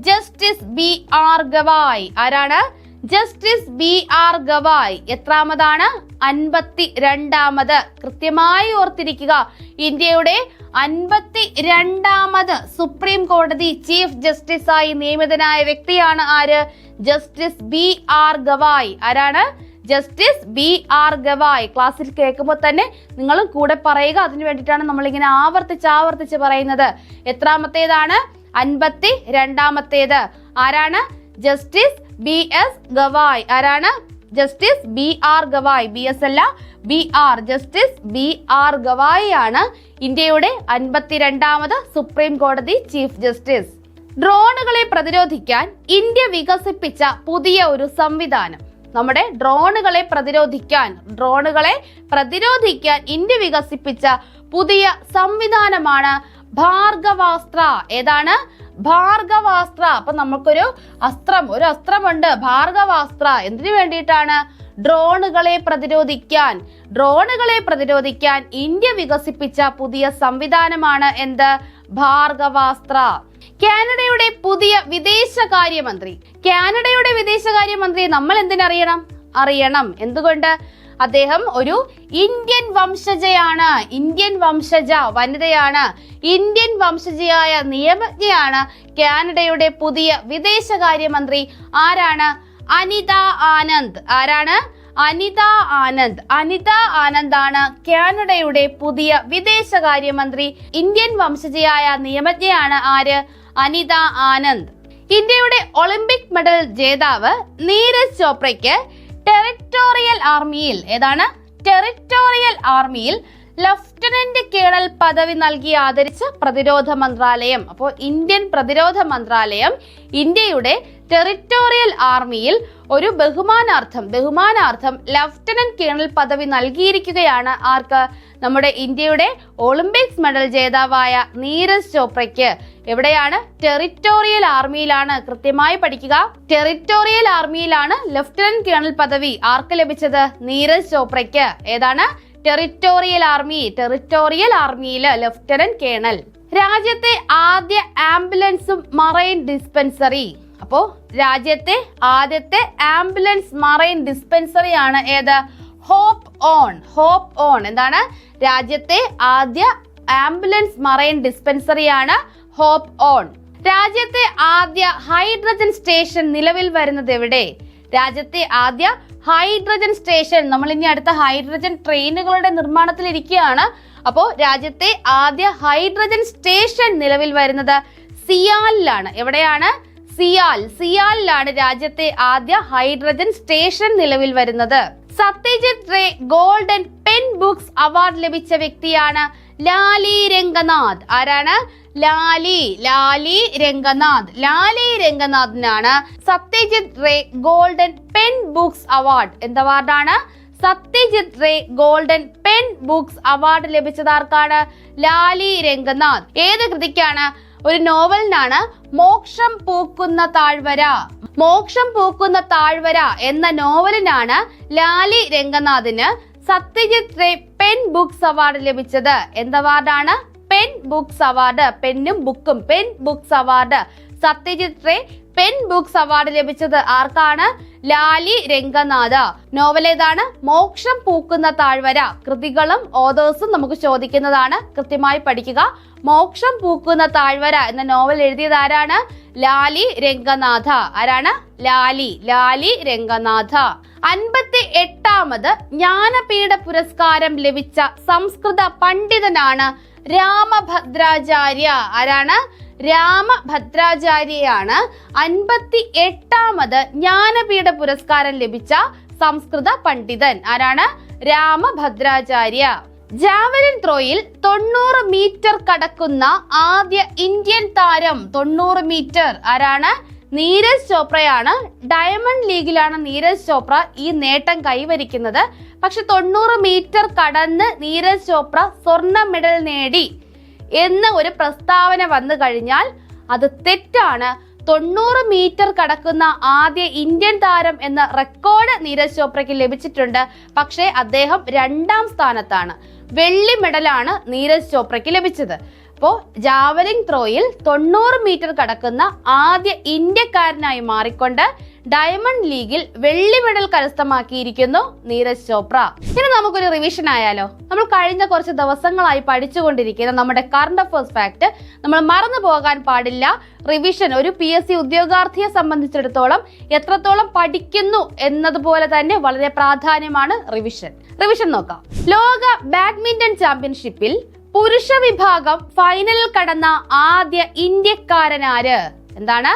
Justice B R Gavai. ആരാണ്? ജസ്റ്റിസ് ബി ആർ ഗവായ് എത്രാമതാണ്? അൻപത്തി രണ്ടാമത് കൃത്യമായി ഓർത്തിരിക്കുക ഇന്ത്യയുടെ അൻപത്തി രണ്ടാമത് സുപ്രീം കോടതി ചീഫ് ജസ്റ്റിസ് ആയി നിയമിതനായ വ്യക്തിയാണ് ആര്? ജസ്റ്റിസ് ബി ആർ ഗവായ് ആരാണ്? ജസ്റ്റിസ് ബി ആർ ഗവായ് ക്ലാസ്സിൽ കേൾക്കുമ്പോൾ തന്നെ നിങ്ങൾ കൂടെ പറയുക. അതിനു വേണ്ടിയിട്ടാണ് നമ്മളിങ്ങനെ ആവർത്തിച്ച് ആവർത്തിച്ച് പറയുന്നത്. എത്രാമത്തേതാണ്? അൻപത്തി രണ്ടാമത്തേത് ആരാണ്? ജസ്റ്റിസ് ബി എസ് ഗവായ് ആരാണ്? Justice B R Gavai B S അല്ല. B R justice B R Gavai ആണ് ഇന്ത്യയുടെ അൻപത്തിരണ്ടാമത് സുപ്രീം കോടതി ചീഫ് ജസ്റ്റിസ് ഡ്രോണുകളെ പ്രതിരോധിക്കാൻ ഇന്ത്യ വികസിപ്പിച്ച പുതിയ ഒരു സംവിധാനം. നമ്മുടെ ഡ്രോണുകളെ പ്രതിരോധിക്കാൻ ഡ്രോണുകളെ പ്രതിരോധിക്കാൻ ഇന്ത്യ വികസിപ്പിച്ച പുതിയ സംവിധാനമാണ് ഭാർഗവാസ്ത്ര. ഏതാണ്? ഭാർഗവാസ്ത്ര. അപ്പൊ നമുക്കൊരു അസ്ത്രം ഒരു അസ്ത്രമുണ്ട്. ഭാർഗവാസ്ത്ര. എന്തിനു വേണ്ടിയിട്ടാണ്? ഡ്രോണുകളെ പ്രതിരോധിക്കാൻ. ഡ്രോണുകളെ പ്രതിരോധിക്കാൻ ഇന്ത്യ വികസിപ്പിച്ച പുതിയ സംവിധാനമാണ് എന്ത്? ഭാർഗവാസ്ത്ര. കാനഡയുടെ പുതിയ വിദേശകാര്യമന്ത്രി. കാനഡയുടെ വിദേശകാര്യമന്ത്രി നമ്മൾ എന്തിനറിയണം? അറിയണം. എന്തുകൊണ്ട്? അദ്ദേഹം ഒരു ഇന്ത്യൻ വംശജയാണ്. ഇന്ത്യൻ വംശജ വനിതയാണ്. ഇന്ത്യൻ വംശജയായ നിയമജ്ഞയാണ് കാനഡയുടെ പുതിയ വിദേശകാര്യമന്ത്രി ആരാണ്? അനിത ആനന്ദ്. ആരാണ്? അനിത ആനന്ദ്. അനിത ആനന്ദ് ആണ് കാനഡയുടെ പുതിയ വിദേശകാര്യമന്ത്രി. ഇന്ത്യൻ വംശജയായ നിയമജ്ഞയാണ് ആര്? അനിത ആനന്ദ്. ഇന്ത്യയുടെ ഒളിമ്പിക് മെഡൽ ജേതാവ് നീരജ് ചോപ്രയ്ക്ക് ടെറിറ്റോറിയൽ ആർമിയിൽ ഏതാണ്? ടെറിറ്റോറിയൽ ആർമിയിൽ ലഫ്റ്റനന്റ് കേണൽ പദവി നൽകി ആദരിച്ച പ്രതിരോധ മന്ത്രാലയം. അപ്പോൾ ഇന്ത്യൻ പ്രതിരോധ മന്ത്രാലയം ഇന്ത്യയുടെ ടെറിറ്റോറിയൽ ആർമിയിൽ ഒരു ബഹുമാനാർത്ഥം ബഹുമാനാർത്ഥം ലഫ്റ്റനന്റ് കേണൽ പദവി നൽകിയിരിക്കുകയാണ്. ആർക്ക്? നമ്മുടെ ഇന്ത്യയുടെ ഒളിമ്പിക്സ് മെഡൽ ജേതാവായ നീരജ് ചോപ്രയ്ക്ക്. എവിടെയാണ്? ടെറിറ്റോറിയൽ ആർമിയിലാണ്. കൃത്യമായി പഠിക്കുക. ടെറിറ്റോറിയൽ ആർമിയിലാണ് ലഫ്റ്റനന്റ് കേണൽ പദവി. ആർക്ക് ലഭിച്ചത്? നീരജ് ചോപ്രയ്ക്ക്. ഏതാണ്? ടെറിറ്റോറിയൽ ആർമി ടെറിറ്റോറിയൽ ആർമിയിൽ ലഫ്റ്റനന്റ് കേണൽ രാജ്യത്തെ ആദ്യ ആംബുലൻസും മറൈൻ ഡിസ്പെൻസറി അപ്പോ രാജ്യത്തെ ആദ്യത്തെ ആംബുലൻസ് മറൈൻ ഡിസ്പെൻസറി ആണ് ഏത്? ഹോപ്പ് ഓൺ ഹോപ്പ് ഓൺ എന്താണ്? രാജ്യത്തെ ആദ്യ ആംബുലൻസ് മറൈൻ ഡിസ്പെൻസറി ആണ് ഹോപ്പ് ഓൺ രാജ്യത്തെ ആദ്യ ഹൈഡ്രജൻ സ്റ്റേഷൻ നിലവിൽ വരുന്നത് എവിടെ? രാജ്യത്തെ ആദ്യ ഹൈഡ്രജൻ സ്റ്റേഷൻ. നമ്മൾ ഇനി അടുത്ത ഹൈഡ്രജൻ ട്രെയിനുകളുടെ നിർമ്മാണത്തിൽ ഇരിക്കുകയാണ് അപ്പോൾ രാജ്യത്തെ ആദ്യ ഹൈഡ്രജൻ സ്റ്റേഷൻ നിലവിൽ വരുന്നത് സിയാലിലാണ്. എവിടെയാണ്? സിയാൽ. സിയാലിലാണ് രാജ്യത്തെ ആദ്യ ഹൈഡ്രജൻ സ്റ്റേഷൻ നിലവിൽ വരുന്നത്. Satyajit Ray golden pen books award ലഭിച്ച വ്യക്തിയാണ് ലാലി രംഗനാഥ്. ആരാണ്? Lali Lali Ranganath. Lali രംഗനാഥിനാണ് Satyajit Ray golden pen books award. എന്ത് അവാർഡാണ്? Satyajit Ray golden pen books award ലഭിച്ചത് ആർക്കാണ്? ലാലി രംഗനാഥ്. ഏത് കൃതിക്കാണ്? ഒരു നോവലിനാണ് മോക്ഷം പൂക്കുന്ന താഴ്വര. മോക്ഷം പൂക്കുന്ന താഴ്വര എന്ന നോവലിനാണ് Lali രംഗനാഥിന് Satyajit Ray pen books award ലഭിച്ചത്. എന്ത് അവാർഡാണ്? പെൻ ബുക്സ് അവാർഡ് പെന്നും ബുക്കും pen books award Satyajit Ray pen books award ലഭിച്ചത് ആർക്കാണ്? ലാലി രംഗനാഥ. നോവൽ ഏതാണ്? മോക്ഷം പൂക്കുന്ന താഴ്വര. കൃതികളും ഓതേഴ്സും നമുക്ക് ചോദിക്കുന്നതാണ്. കൃത്യമായി പഠിക്കുക. മോക്ഷം പൂക്കുന്ന താഴ്വര എന്ന നോവൽ എഴുതിയത് ആരാണ്? ലാലി രംഗനാഥ. ആരാണ്? ലാലി. ലാലി രംഗനാഥ. അൻപത്തി എട്ടാമത് ജ്ഞാനപീഠ പുരസ്കാരം ലഭിച്ച സംസ്കൃത പണ്ഡിതനാണ് രാമഭദ്രാചാര്യ. ആരാണ്? രാമഭദ്രാചാര്യയാണ് അൻപത്തി എട്ടാമത് ജ്ഞാനപീഠ പുരസ്കാരം ലഭിച്ച സംസ്കൃത പണ്ഡിതൻ. ആരാണ്? രാമഭദ്രാചാര്യ. ജാവലിൻ ത്രോയിൽ തൊണ്ണൂറ് മീറ്റർ കടക്കുന്ന ആദ്യ ഇന്ത്യൻ താരം തൊണ്ണൂറ് മീറ്റർ. ആരാണ്? നീരജ് ചോപ്രയാണ് ഡയമണ്ട് ലീഗിലാണ് നീരജ് ചോപ്ര ഈ നേട്ടം കൈവരിക്കുന്നത്. പക്ഷെ തൊണ്ണൂറ് മീറ്റർ കടന്ന് നീരജ് ചോപ്ര സ്വർണ മെഡൽ നേടി എന്ന ഒരു പ്രസ്താവന വന്നു കഴിഞ്ഞാൽ അത് തെറ്റാണ്. തൊണ്ണൂറ് മീറ്റർ കടക്കുന്ന ആദ്യ ഇന്ത്യൻ താരം എന്ന റെക്കോർഡ് നീരജ് ചോപ്രയ്ക്ക് ലഭിച്ചിട്ടുണ്ട്. പക്ഷേ അദ്ദേഹം രണ്ടാം സ്ഥാനത്താണ്. വെള്ളി മെഡലാണ് നീരജ് ചോപ്രയ്ക്ക് ലഭിച്ചത്. അപ്പോൾ ജാവലിംഗ് ത്രോയിൽ തൊണ്ണൂറ് മീറ്റർ കടക്കുന്ന ആദ്യ ഇന്ത്യക്കാരനായി മാറിക്കൊണ്ട് ഡയമണ്ട് ലീഗിൽ വെള്ളി മെഡൽ കരസ്ഥമാക്കിയിരിക്കുന്നു നീരജ് ചോപ്ര. ഇനി നമുക്കൊരു റിവിഷൻ ആയാലോ? നമ്മൾ കഴിഞ്ഞ കുറച്ച് ദിവസങ്ങളായി പഠിച്ചുകൊണ്ടിരിക്കുന്ന നമ്മുടെ കറണ്ട് അഫേഴ്സ് ഫാക്ട് നമ്മൾ മറന്നു പോകാൻ പാടില്ല. റിവിഷൻ ഒരു പി എസ് സി ഉദ്യോഗാർത്ഥിയെ സംബന്ധിച്ചിടത്തോളം എത്രത്തോളം പഠിക്കുന്നു എന്നതുപോലെ തന്നെ വളരെ പ്രാധാന്യമാണ് റിവിഷൻ റിവിഷൻ നോക്കാം. ലോക ബാഡ്മിന്റൺ ചാമ്പ്യൻഷിപ്പിൽ പുരുഷ വിഭാഗം ഫൈനലിൽ കടന്ന ആദ്യ ഇന്ത്യക്കാരനാര്? എന്താണ്?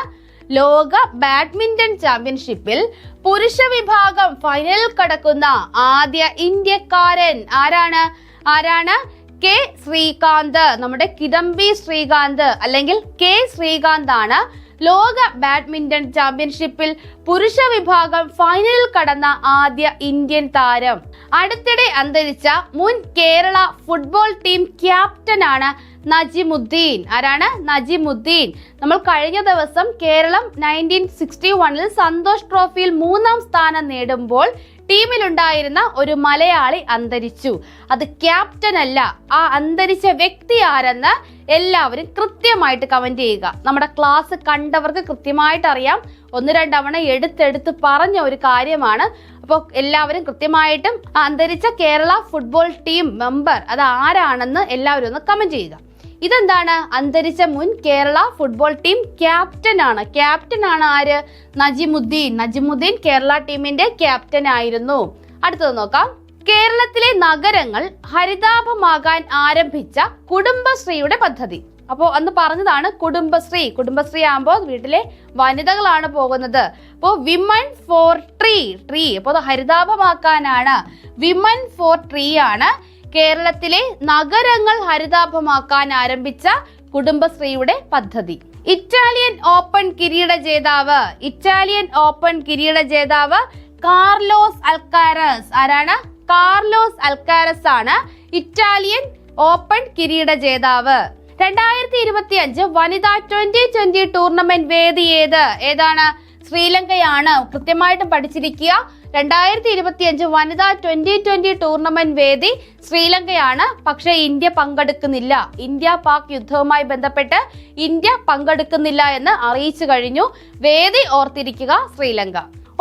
ലോക ബാഡ്മിന്റൺ ചാമ്പ്യൻഷിപ്പിൽ പുരുഷ വിഭാഗം ഫൈനലിൽ കടക്കുന്ന ആദ്യ ഇന്ത്യക്കാരൻ ആരാണ്? ആരാണ്? കെ ശ്രീകാന്ത്. നമ്മുടെ കിദംബി ശ്രീകാന്ത് അല്ലെങ്കിൽ കെ ശ്രീകാന്ത് ആണ് ലോക ബാഡ്മിന്റൺ ചാമ്പ്യൻഷിപ്പിൽ പുരുഷ വിഭാഗം ഫൈനലിൽ കടന്ന ആദ്യ ഇന്ത്യൻ താരം. അടുത്തിടെ അന്തരിച്ച മുൻ കേരള ഫുട്ബോൾ ടീം ക്യാപ്റ്റനാണ് നജിമുദ്ദീൻ. ആരാണ്? നജിമുദ്ദീൻ. നമ്മൾ കഴിഞ്ഞ ദിവസം കേരളം നയന്റീൻ സിക്സ്റ്റി വണ്ണിൽ സന്തോഷ് ട്രോഫിയിൽ മൂന്നാം സ്ഥാനം നേടുമ്പോൾ ടീമിലുണ്ടായിരുന്ന ഒരു മലയാളി അന്തരിച്ചു. അത് ക്യാപ്റ്റൻ അല്ല ആ അന്തരിച്ച വ്യക്തി ആരെന്ന് എല്ലാവരും കൃത്യമായിട്ട് കമന്റ് ചെയ്യുക. നമ്മുടെ ക്ലാസ് കണ്ടവർക്ക് കൃത്യമായിട്ട് അറിയാം. ഒന്ന് രണ്ടവണ എടുത്തെടുത്ത് പറഞ്ഞ ഒരു കാര്യമാണ്. അപ്പോൾ എല്ലാവരും കൃത്യമായിട്ടും അന്തരിച്ച കേരള ഫുട്ബോൾ ടീം മെമ്പർ അത് ആരാണെന്ന് എല്ലാവരും ഒന്ന് കമന്റ് ചെയ്യുക. ഇതെന്താണ്? അന്തരിച്ച മുൻ കേരള ഫുട്ബോൾ ടീം ക്യാപ്റ്റൻ ആണ്. ക്യാപ്റ്റൻ ആണ് ആര്? നജിമുദ്ദീൻ. നജിമുദ്ദീൻ കേരള ടീമിന്റെ ക്യാപ്റ്റൻ ആയിരുന്നു. അടുത്തത് നോക്കാം. കേരളത്തിലെ നഗരങ്ങൾ ഹരിതാഭമാകാൻ ആരംഭിച്ച കുടുംബശ്രീയുടെ പദ്ധതി. അപ്പോൾ അന്ന് പറഞ്ഞതാണ് കുടുംബശ്രീ. കുടുംബശ്രീ ആകുമ്പോൾ വീട്ടിലെ വനിതകളാണ് പോകുന്നത്. അപ്പോൾ വിമൻ ഫോർ ട്രീ ട്രീ അപ്പോൾ ഹരിതാഭമാക്കാനാണ്. വിമൻ ഫോർ ട്രീ ആണ് കേരളത്തിലെ നഗരങ്ങൾ ഹരിതാഭമാക്കാൻ ആരംഭിച്ച കുടുംബശ്രീയുടെ പദ്ധതി. ഇറ്റാലിയൻ ഓപ്പൺ കിരീട ജേതാവ് ഇറ്റാലിയൻ ഓപ്പൺ കിരീട ജേതാവ് കാർലോസ് അൽക്കാരസ്. ആരാണ്? കാർലോസ് അൽക്കാരസ് ആണ് ഇറ്റാലിയൻ ഓപ്പൺ കിരീട ജേതാവ്. രണ്ടായിരത്തി ഇരുപത്തി അഞ്ച് വനിതാ ട്വന്റി ട്വന്റി ടൂർണമെന്റ് വേദി ഏത്? ഏതാണ്? ശ്രീലങ്കയാണ്. കൃത്യമായിട്ട് പഠിച്ചിരിക്കുക. രണ്ടായിരത്തി ഇരുപത്തി അഞ്ച് വനിതാ ട്വന്റി ട്വന്റി ടൂർണമെന്റ് വേദി ശ്രീലങ്കയാണ്. പക്ഷേ ഇന്ത്യ പങ്കെടുക്കുന്നില്ല. ഇന്ത്യ പാക് യുദ്ധവുമായി ബന്ധപ്പെട്ട് ഇന്ത്യ പങ്കെടുക്കുന്നില്ല എന്ന് അറിയിച്ചു കഴിഞ്ഞു. വേദി ഓർത്തിരിക്കുക ശ്രീലങ്ക.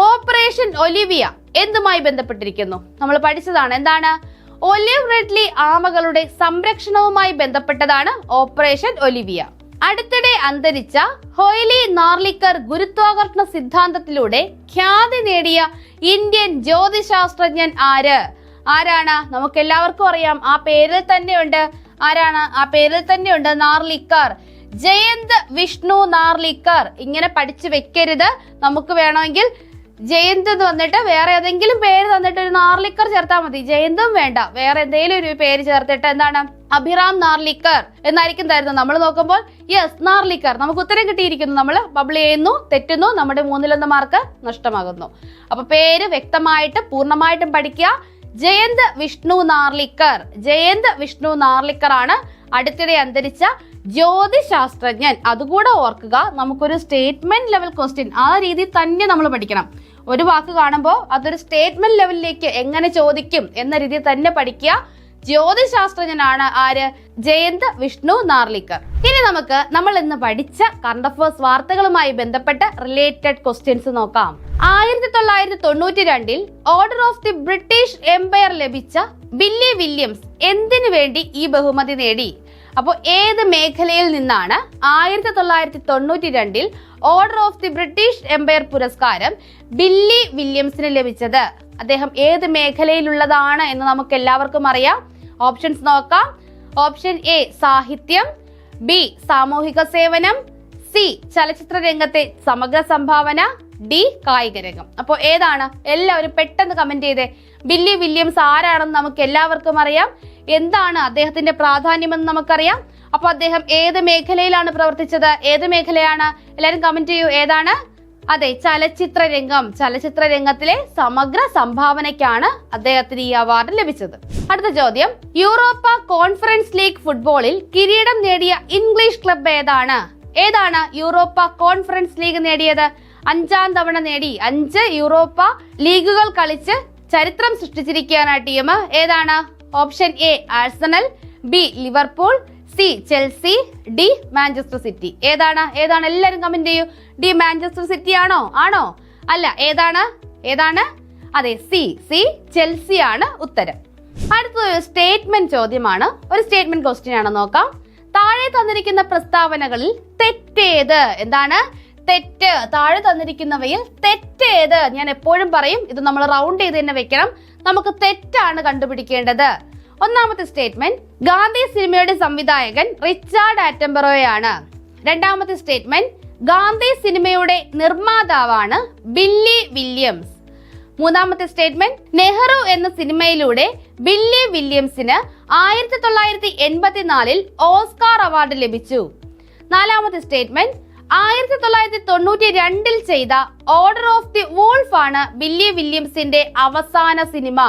ഓപ്പറേഷൻ ഒലിവിയ എന്തുമായി ബന്ധപ്പെട്ടിരിക്കുന്നു? നമ്മൾ പഠിച്ചതാണ് എന്താണ്? ഒലിവ് റെഡ്ലി ആമകളുടെ സംരക്ഷണവുമായി ബന്ധപ്പെട്ടതാണ് ഓപ്പറേഷൻ ഒലിവിയ. അടുത്തിടെ അന്തരിച്ച ഹൊയ്ലി നാർലിക്കർ ഗുരുത്വാകർഷണ സിദ്ധാന്തത്തിലൂടെ ഖ്യാതി നേടിയ ഇന്ത്യൻ ജ്യോതിശാസ്ത്രജ്ഞൻ ആര്? ആരാണ്? നമുക്ക് എല്ലാവർക്കും അറിയാം. ആ പേരിൽ തന്നെയുണ്ട്. ആരാണ്? ആ പേരിൽ തന്നെയുണ്ട് നാർലിക്കർ. ജയന്ത് വിഷ്ണു നാർലിക്കർ. ഇങ്ങനെ പഠിച്ചു വെക്കരുത്. നമുക്ക് വേണമെങ്കിൽ ജയന്ത് എന്ന് വന്നിട്ട് വേറെ ഏതെങ്കിലും പേര് തന്നിട്ട് ഒരു നാർലിക്കർ ചേർത്താൽ മതി. ജയന്തും വേണ്ട. വേറെ എന്തെങ്കിലും ഒരു പേര് ചേർത്തിട്ട് എന്താണ്? അഭിറാം നാർലിക്കർ എന്നായിരിക്കും തരുന്നത്. നമ്മൾ നോക്കുമ്പോൾ യെസ് നാർലിക്കർ. നമുക്ക് ഉത്തരം കിട്ടിയിരിക്കുന്നു. നമ്മൾ ബബിൾ ചെയ്യുന്നു തെറ്റുന്നു നമ്മുടെ മൂന്നിലൊന്ന് മാർക്ക് നഷ്ടമാകുന്നു. അപ്പൊ പേര് വ്യക്തമായിട്ട് പൂർണമായിട്ടും പഠിക്കുക. ജയന്ത് വിഷ്ണു നാർലിക്കർ. ജയന്ത് വിഷ്ണു നാർലിക്കർ ആണ് അടുത്തിടെ അന്തരിച്ച ജ്യോതിശാസ്ത്രജ്ഞൻ. അതുകൂടെ ഓർക്കുക നമുക്കൊരു സ്റ്റേറ്റ്മെന്റ് ലെവൽ ക്വസ്റ്റ്യൻ ആ രീതിയിൽ തന്നെ നമ്മൾ പഠിക്കണം. ഒരു വാക്ക് കാണുമ്പോൾ അതൊരു സ്റ്റേറ്റ്മെന്റ് ലെവലിലേക്ക് എങ്ങനെ ചോദിക്കും എന്ന രീതിയിൽ തന്നെ പഠിക്കുക. ജ്യോതിശാസ്ത്രജ്ഞനാണ് ആര്? ജയന്ത് വിഷ്ണു നാർലിക്കർ. ഇനി നമുക്ക് നമ്മൾ ഇന്ന് പഠിച്ച കറണ്ട് അഫേഴ്സ് വാർത്തകളുമായി ബന്ധപ്പെട്ട റിലേറ്റഡ് ക്വസ്റ്റ്യൻസ് നോക്കാം. ആയിരത്തി തൊള്ളായിരത്തി തൊണ്ണൂറ്റി രണ്ടിൽ Order of the British Empire ലഭിച്ച ബില്ലി വില്യംസ് എന്തിനു വേണ്ടി ഈ ബഹുമതി നേടി? അപ്പോൾ ഏത് മേഖലയിൽ നിന്നാണ് ആയിരത്തി തൊള്ളായിരത്തി തൊണ്ണൂറ്റി രണ്ടിൽ Order of the British Empire പുരസ്കാരം ബില്ലി വില്യംസിന് ലഭിച്ചത്. അദ്ദേഹം ഏത് മേഖലയിലുള്ളതാണ് എന്ന് നമുക്ക് എല്ലാവർക്കും അറിയാം. ഓപ്ഷൻസ് നോക്കാം. ഓപ്ഷൻ എ സാഹിത്യം. ബി സാമൂഹിക സേവനം. സി ചലച്ചിത്ര രംഗത്തെ സമഗ്ര സംഭാവന. ഡി കായിക രംഗം. അപ്പോൾ ഏതാണ്? എല്ലാവരും പെട്ടെന്ന് കമന്റ് ചെയ്തേ. ബില്ലി വില്യംസ് ആരാണെന്ന് നമുക്ക് എല്ലാവർക്കും അറിയാം. എന്താണ് അദ്ദേഹത്തിന്റെ പ്രാധാന്യമെന്ന് നമുക്കറിയാം. അപ്പൊ അദ്ദേഹം ഏത് മേഖലയിലാണ് പ്രവർത്തിച്ചത്? ഏത് മേഖലയാണ്? എല്ലാവരും കമന്റ് ചെയ്യൂ. ഏതാണ്? അതെ ചലച്ചിത്ര രംഗം. ചലച്ചിത്ര രംഗത്തിലെ സമഗ്ര സംഭാവനയ്ക്കാണ് അദ്ദേഹത്തിന് ഈ അവാർഡ് ലഭിച്ചത്. അടുത്ത ചോദ്യം. യൂറോപ്പ കോൺഫറൻസ് ലീഗ് ഫുട്ബോളിൽ കിരീടം നേടിയ ഇംഗ്ലീഷ് ക്ലബ് ഏതാണ്? ഏതാണ് യൂറോപ്പ കോൺഫറൻസ് ലീഗ് നേടിയത്? അഞ്ചാം തവണ നേടി അഞ്ച് യൂറോപ്പ ലീഗുകൾ കളിച്ച് ചരിത്രം സൃഷ്ടിച്ചിരിക്കുകയാണ് ടീം ഏതാണ്? Option A Arsenal B Liverpool C Chelsea D Manchester City. ഏതാണ്? ഏതാണ് എല്ലാവരും കമന്റ് ചെയ്യൂ. ഡി മാഞ്ചസ്റ്റർ സിറ്റി ആണോ? ആണോ? അല്ല ഏതാണ്? ഏതാണ്? അതെ സി സി ചെൽസി ആണ് ഉത്തരം. അടുത്തത് സ്റ്റേറ്റ്മെന്റ് ചോദ്യമാണ്. ഒരു സ്റ്റേറ്റ്മെന്റ് ക്വസ്റ്റ്യൻ ആണ് നോക്കാം. താഴെ തന്നിരിക്കുന്ന പ്രസ്താവനകളിൽ തെറ്റേത്? എന്താണ്? തെറ്റ്. താഴെ തന്നിരിക്കുന്നവയിൽ തെറ്റേത്. ഞാൻ എപ്പോഴും പറയും ഇത് നമ്മൾ റൗണ്ട് ചെയ്ത് തന്നെ വെക്കണം. നമുക്ക് തെറ്റാണ് കണ്ടുപിടിക്കേണ്ടത്. ഒന്നാമത്തെ സ്റ്റേറ്റ്മെന്റ് ഗാന്ധി സിനിമയുടെ സംവിധായകൻ റിച്ചാർഡ് ആറ്റംബറോയാണ്. രണ്ടാമത്തെ സ്റ്റേറ്റ്മെന്റ് ഗാന്ധി സിനിമയുടെ നിർമ്മാതാവാണ് ബില്ലി വില്യംസ്. മൂന്നാമത്തെ സ്റ്റേറ്റ്മെന്റ് നെഹ്റു എന്ന സിനിമയിലൂടെ ബില്ലി വില്യംസിന് ആയിരത്തി തൊള്ളായിരത്തി എൺപത്തിനാലിൽ ഓസ്കാർ അവാർഡ് ലഭിച്ചു. നാലാമത്തെ സ്റ്റേറ്റ്മെന്റ് ആയിരത്തി തൊള്ളായിരത്തി തൊണ്ണൂറ്റി രണ്ടിൽ ചെയ്ത ഓർഡർ ഓഫ് ദി വോൾഫ് ആണ് ബില്ലി വില്യംസിന്റെ അവസാന സിനിമ.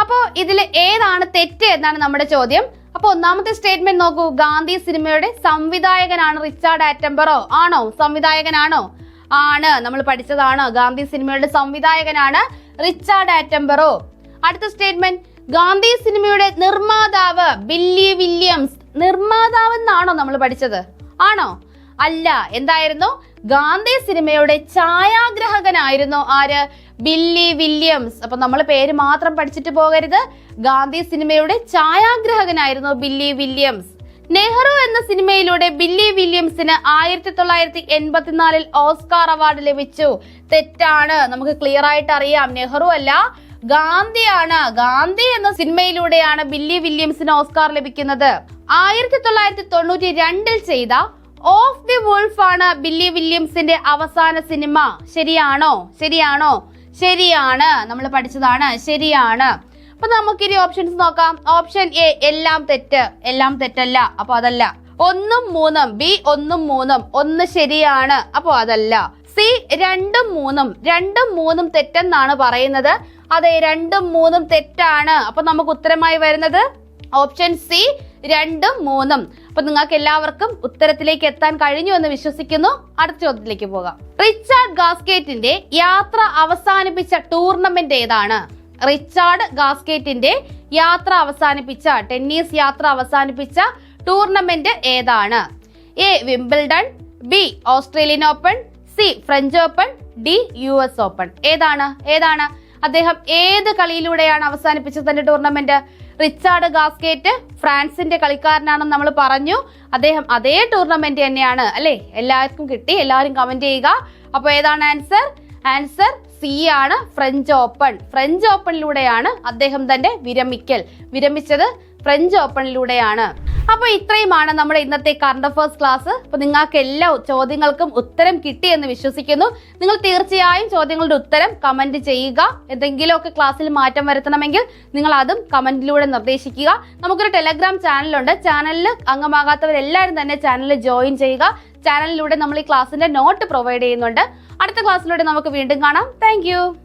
അപ്പോ ഇതിൽ ഏതാണ് തെറ്റ് എന്നാണ് നമ്മുടെ ചോദ്യം. അപ്പൊ ഒന്നാമത്തെ സ്റ്റേറ്റ്മെന്റ് നോക്കൂ. ഗാന്ധി സിനിമയുടെ സംവിധായകനാണ് റിച്ചാർഡ് ആറ്റംബറോ. ആണോ? സംവിധായകനാണോ? ആണ്. നമ്മൾ പഠിച്ചതാണ്. ഗാന്ധി സിനിമയുടെ സംവിധായകനാണ് റിച്ചാർഡ് ആറ്റംബറോ. അടുത്ത സ്റ്റേറ്റ്മെന്റ് ഗാന്ധി സിനിമയുടെ നിർമ്മാതാവ് ബില്ലി വില്യംസ്. നിർമ്മാതാവ് എന്നാണോ നമ്മൾ പഠിച്ചത്? ആണോ? അല്ല എന്തായിരുന്നു? ഗാന്ധി സിനിമയുടെ ഛായാഗ്രഹകനായിരുന്നു ആര്? Billy Williams. അപ്പൊ നമ്മൾ പേര് മാത്രം പഠിച്ചിട്ട് പോകരുത്. ഗാന്ധി സിനിമയുടെ ഛായാഗ്രഹകനായിരുന്നു ബില്ലി വില്യംസ്. നെഹ്റു എന്ന സിനിമയിലൂടെ ബില്ലി വില്യംസിന് ആയിരത്തി തൊള്ളായിരത്തി എൺപത്തിനാലിൽ ഓസ്കാർ അവാർഡ് ലഭിച്ചു. തെറ്റാണ്. നമുക്ക് ക്ലിയർ ആയിട്ട് അറിയാം. നെഹ്റു അല്ല ഗാന്ധിയാണ്. ഗാന്ധി എന്ന സിനിമയിലൂടെയാണ് ബില്ലി വില്യംസിന് ഓസ്കാർ ലഭിക്കുന്നത്. ആയിരത്തി തൊള്ളായിരത്തി തൊണ്ണൂറ്റി രണ്ടിൽ ചെയ്ത ഓഫ് ദി വോൾഫ് ആണ് ബില്ലി വില്യംസിന്റെ അവസാന സിനിമ. ശരിയാണോ? ശരിയാണോ? ശരിയാണ്. നമ്മൾ പഠിച്ചതാണ്. ശരിയാണ്. അപ്പൊ നമുക്കിനി ഓപ്ഷൻസ് നോക്കാം. ഓപ്ഷൻ എ എല്ലാം തെറ്റ്. എല്ലാം തെറ്റല്ല. അപ്പൊ അതല്ല. ഒന്നും മൂന്നും. ബി ഒന്നും മൂന്നും. ഒന്ന് ശരിയാണ്. അപ്പൊ അതല്ല. സി രണ്ടും മൂന്നും. രണ്ടും മൂന്നും തെറ്റെന്നാണ് പറയുന്നത്. അതെ രണ്ടും മൂന്നും തെറ്റാണ്. അപ്പൊ നമുക്ക് ഉത്തരമായി വരുന്നത്. ഓപ്ഷൻ സി രണ്ടും മൂന്നും. അപ്പൊ നിങ്ങൾക്ക് എല്ലാവർക്കും ഉത്തരത്തിലേക്ക് എത്താൻ കഴിഞ്ഞു എന്ന് വിശ്വസിക്കുന്നു. അടുത്ത ചോദ്യത്തിലേക്ക് പോകാം. റിച്ചാർഡ് ഗാസ്കേറ്റിന്റെ യാത്ര അവസാനിപ്പിച്ച ടൂർണമെന്റ് ഏതാണ്? റിച്ചാർഡ് ഗാസ്കേറ്റിന്റെ യാത്ര അവസാനിപ്പിച്ച ടെന്നീസ് യാത്ര അവസാനിപ്പിച്ച ടൂർണമെന്റ് ഏതാണ്? A Wimbledon B Australian Open C French Open D U S Open ഏതാണ്? ഏതാണ്? അദ്ദേഹം ഏത് കളിയിലൂടെയാണ് അവസാനിപ്പിച്ചത് തന്റെ ടൂർണമെന്റ് റിച്ചാർഡ് ഗാസ്കേറ്റ് ഫ്രാൻസിന്റെ കളിക്കാരനാണെന്ന് നമ്മൾ പറഞ്ഞു. അദ്ദേഹം അതേ ടൂർണമെന്റ് തന്നെയാണ് അല്ലെ? എല്ലാവർക്കും കിട്ടി. എല്ലാവരും കമന്റ് ചെയ്യുക. അപ്പോൾ ഏതാണ് ആൻസർ ആൻസർ സി ആണ് ഫ്രഞ്ച് ഓപ്പൺ ഫ്രഞ്ച് ഓപ്പണിലൂടെയാണ് അദ്ദേഹം തന്റെ വിരമിക്കൽ. വിരമിച്ചത് ഫ്രഞ്ച് ഓപ്പണിലൂടെയാണ് അപ്പോൾ ഇത്രയുമാണ് നമ്മുടെ ഇന്നത്തെ കറണ്ട് അഫേഴ്സ് ക്ലാസ് അപ്പോൾ നിങ്ങൾക്ക് എല്ലാ ചോദ്യങ്ങൾക്കും ഉത്തരം കിട്ടി എന്ന് വിശ്വസിക്കുന്നു. നിങ്ങൾ തീർച്ചയായും ചോദ്യങ്ങളുടെ ഉത്തരം കമന്റ് ചെയ്യുക. എന്തെങ്കിലുമൊക്കെ ക്ലാസ്സിൽ മാറ്റം വരുത്തണമെങ്കിൽ നിങ്ങൾ അതും കമന്റിലൂടെ നിർദ്ദേശിക്കുക. നമുക്കൊരു ടെലഗ്രാം ചാനലുണ്ട് ചാനലിൽ അംഗമാകാത്തവരെല്ലാവരും തന്നെ ചാനലിൽ ജോയിൻ ചെയ്യുക. ചാനലിലൂടെ നമ്മൾ ഈ ക്ലാസ്സിന്റെ നോട്ട് പ്രൊവൈഡ് ചെയ്യുന്നുണ്ട്. അടുത്ത ക്ലാസ്സിലൂടെ നമുക്ക് വീണ്ടും കാണാം. താങ്ക്